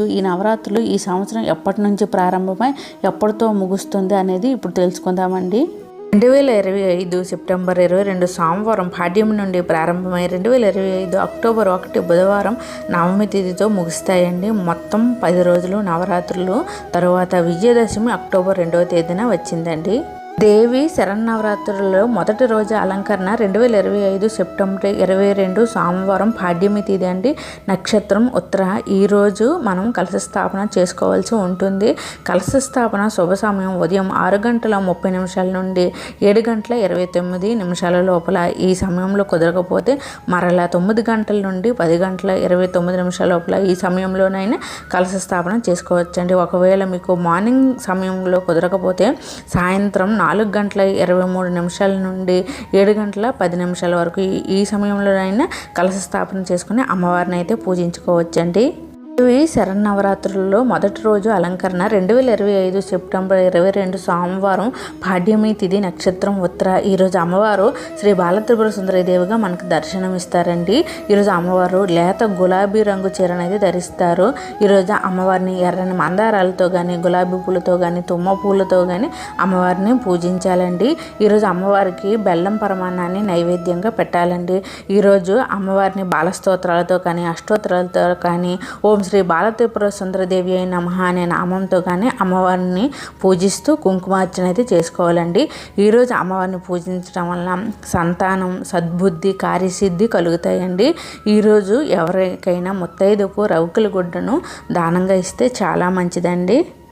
ముందు ఈ నవరాత్రులు ఈ సంవత్సరం ఎప్పటి నుంచి ప్రారంభమై ఎప్పటితో ముగుస్తుంది అనేది ఇప్పుడు తెలుసుకుందామండి. రెండు వేల ఇరవై ఐదు సెప్టెంబర్ ఇరవై రెండు సోమవారం పాడ్యం నుండి ప్రారంభమై రెండు వేల ఇరవై ఐదు అక్టోబర్ ఒకటి బుధవారం నవమి తేదీతో ముగుస్తాయండి. మొత్తం పది రోజులు నవరాత్రులు. తరువాత విజయదశమి అక్టోబర్ రెండవ తేదీన వచ్చిందండి. దేవి శరన్నవరాత్రులలో మొదటి రోజు అలంకరణ రెండు వేల ఇరవై ఐదు సెప్టెంబర్ ఇరవై రెండు సోమవారం పాడ్యమి తేదీ అండి. నక్షత్రం ఉత్తర. ఈరోజు మనం కలశ స్థాపన చేసుకోవాల్సి ఉంటుంది. కలశ స్థాపన శుభ సమయం ఉదయం ఆరు గంటల ముప్పై నిమిషాల నుండి ఏడు గంటల ఇరవై తొమ్మిది నిమిషాల లోపల. ఈ సమయంలో కుదరకపోతే మరలా తొమ్మిది గంటల నుండి పది గంటల ఇరవై తొమ్మిది నిమిషాల లోపల ఈ సమయంలోనైనా కలశ స్థాపన చేసుకోవచ్చండి. ఒకవేళ మీకు మార్నింగ్ సమయంలో కుదరకపోతే సాయంత్రం నాలుగు గంటల ఇరవై మూడు నిమిషాల నుండి ఏడు గంటల పది నిమిషాల వరకు ఈ- సమయంలోనైనా కలశ స్థాపన చేసుకుని అమ్మవారిని అయితే పూజించుకోవచ్చండి. ఇవి శరన్నవరాత్రులలో మొదటి రోజు అలంకరణ రెండు వేల ఇరవై ఐదు సెప్టెంబర్ ఇరవై రెండు సోమవారం పాడ్యమి తిథి నక్షత్రం ఉత్తర. ఈరోజు అమ్మవారు శ్రీ బాలత్రిపుర సుందరీదేవిగా మనకు దర్శనం ఇస్తారండి ఈరోజు అమ్మవారు లేత గులాబీ రంగు చీర అనేది ధరిస్తారు. ఈరోజు అమ్మవారిని ఎర్రని మందారాలతో కానీ గులాబీ పూలతో కానీ తుమ్మ పూలతో కానీ అమ్మవారిని పూజించాలండి. ఈరోజు అమ్మవారికి బెల్లం పరమాన్నాన్ని నైవేద్యంగా పెట్టాలండి. ఈరోజు అమ్మవారిని బాలస్తోత్రాలతో కానీ అష్టోత్తరాలతో కానీ ఓం శ్రీ బాలత్రిపుర సుందరదేవి అయిన మహా అనే నామంతో కానీ అమ్మవారిని పూజిస్తూ కుంకుమార్చన అయితే చేసుకోవాలండి. ఈరోజు అమ్మవారిని పూజించడం వల్ల సంతానం సద్బుద్ధి కార్యసిద్ధి కలుగుతాయండి. ఈరోజు ఎవరికైనా ముత్తైదుకు రౌకుల గుడ్డను దానంగా ఇస్తే చాలా మంచిదండి.